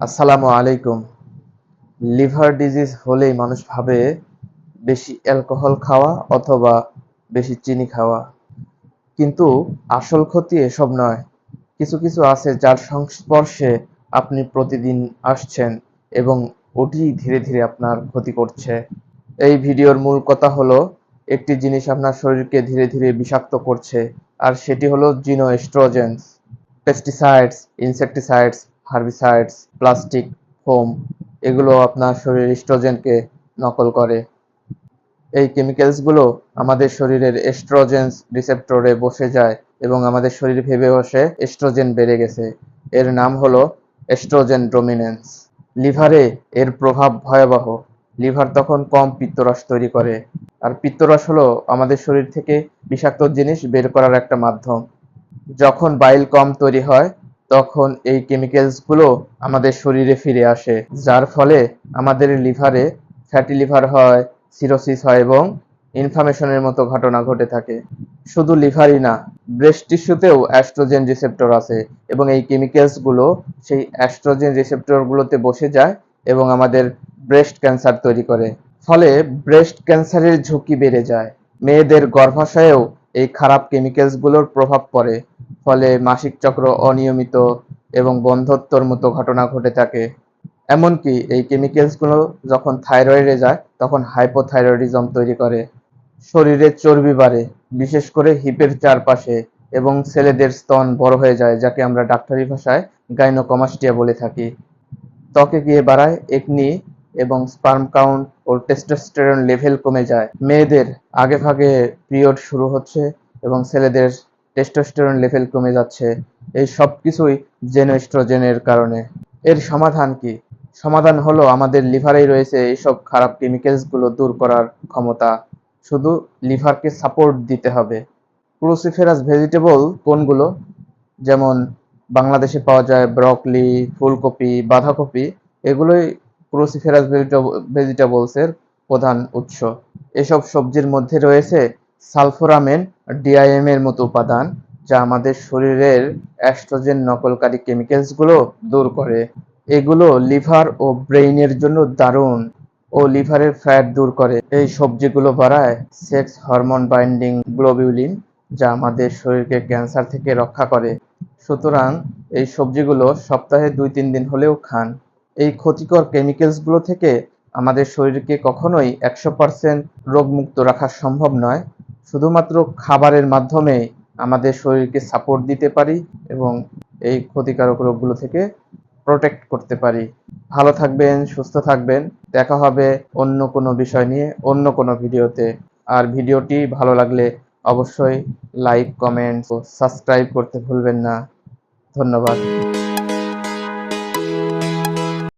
আসসালামু আলাইকুম। Liver disease হলেই মানুষ ভাবে বেশি অ্যালকোহল খাওয়া অথবা বেশি চিনি খাওয়া। কিন্তু আসল ক্ষতি এসব নয়। কিছু কিছু আছে যার সংস্পর্শে আপনি প্রতিদিন আসছেন এবং ওটি ধীরে ধীরে আপনার ক্ষতি করছে। এই ভিডিওর মূল কথা হলো, একটি জিনিস আপনার শরীরকে ধীরে ধীরে বিষাক্ত করছে, আর সেটি হলো xenoestrogens pesticides, insecticides herbicides, plastic, foam, এগুলো আপনার শরীরের এস্ট্রোজেনকে নকল করে। এই কেমিক্যালসগুলো আমাদের শরীরের এস্ট্রোজেন্স রিসেপ্টরে বসে যায় এবং আমাদের শরীর ভেবে বসে এস্ট্রোজেন বেড়ে গেছে। এর নাম হলো এস্ট্রোজেন ডোমিনেন্স লিভারে এর প্রভাব ভয়াবহ। লিভার তখন কম পিত্তরস তৈরি করে। আর পিত্তরস হলো আমাদের শরীর থেকে বিষাক্ত জিনিস বের করার একটা মাধ্যম। যখন বাইল কম তৈরি হয় তখন এই কেমিক্যালসগুলো আমাদের শরীরে ফিরে আসে, যার ফলে আমাদের লিভারে ফ্যাটি লিভার হয় সিরোসিস হয় এবং ইনফ্লামেশনের মতো ঘটনা ঘটে থাকে। শুধু লিভারই না ব্রেস্ট টিস্যুতেও অ্যাস্ট্রোজেন রিসেপ্টর আছে এবং এই কেমিক্যালসগুলো সেই অ্যাস্ট্রোজেন রিসেপ্টরগুলোতে বসে যায় এবং আমাদের ব্রেস্ট ক্যান্সার তৈরি করে। ফলে ব্রেস্ট ক্যান্সারের ঝুঁকি বেড়ে যায়। মেয়েদের গর্ভাশয়েও এই খারাপ কেমিক্যালসগুলোর প্রভাব পড়ে। ফলে মাসিক চক্র অনিয়মিত এবং বন্ধ্যত্বর মতো ঘটনা ঘটে থাকে। এমনকি এই কেমিক্যালসগুলো যখন থাইরয়েডে যায়, তখন হাইপোথাইরয়েডিজম তৈরি করে। শরীরে চর্বি বাড়ে, বিশেষ করে হিপের চারপাশে এবং ছেলেদের স্তন বড় হয়ে যায়, যাকে আমরা ডাক্তারি ভাষায় গাইনোকমাস্টিয়া বলে থাকি। ত্বকে গিয়ে বাড়ায় একনি এবং স্পার্ম কাউন্ট ও টেস্টোস্টেরন লেভেল কমে যায়। মেয়েদের আগে ভাগে পিরিয়ড শুরু হচ্ছে এবং ছেলেদের টেস্টোস্টেরন লেভেল কমে যাচ্ছে। এই সব কিছুই জেনোস্ট্রোজেনের কারণে। এর সমাধান কি? সমাধান হলো আমাদের লিভারেই রয়েছে এইসব খারাপ কেমিক্যালসগুলো দূর করার ক্ষমতা। শুধু লিভারকে সাপোর্ট দিতে হবে। ক্রুসিফেরাস ভেজিটেবল কোনগুলো? যেমন বাংলাদেশে পাওয়া যায় ব্রকলি ফুলকপি, বাঁধাকপি। এগুলোই ক্রুসিফেরাস ভেজিটেবলসের প্রধান উৎস। এসব সবজির মধ্যে রয়েছে সালফোরামেন ডিআইএম এর মতো উপাদান যা আমাদের শরীরের অ্যাস্ট্রোজেন নকলকারী কেমিক্যালসগুলো দূর করে। এগুলো লিভার ও ব্রেইনের জন্য দারুণ ও লিভারের ফ্যাট দূর করে। এই সবজিগুলো বাড়ায় সেক্স হরমোন বাইন্ডিং গ্লোবিউলিন যা আমাদের শরীরকে ক্যান্সার থেকে রক্ষা করে। সুতরাং এই সবজিগুলো সপ্তাহে দুই তিন দিন হলেও খান। এই ক্ষতিকর কেমিক্যালসগুলো থেকে আমাদের শরীরকে কখনোই একশো পার্সেন্ট রোগমুক্ত রাখা সম্ভব নয়। শুধুমাত্র খাবারের মাধ্যমে আমাদের শরীরকে সাপোর্ট দিতে পারি এবং এই ক্ষতিকারক রোগগুলো থেকে প্রোটেক্ট করতে পারি। ভালো থাকবেন, সুস্থ থাকবেন। দেখা হবে অন্য কোনো বিষয় নিয়ে, অন্য কোনো ভিডিওতে। আর ভিডিওটি ভালো লাগলে অবশ্যই লাইক কমেন্ট ও সাবস্ক্রাইব করতে ভুলবেন না। ধন্যবাদ।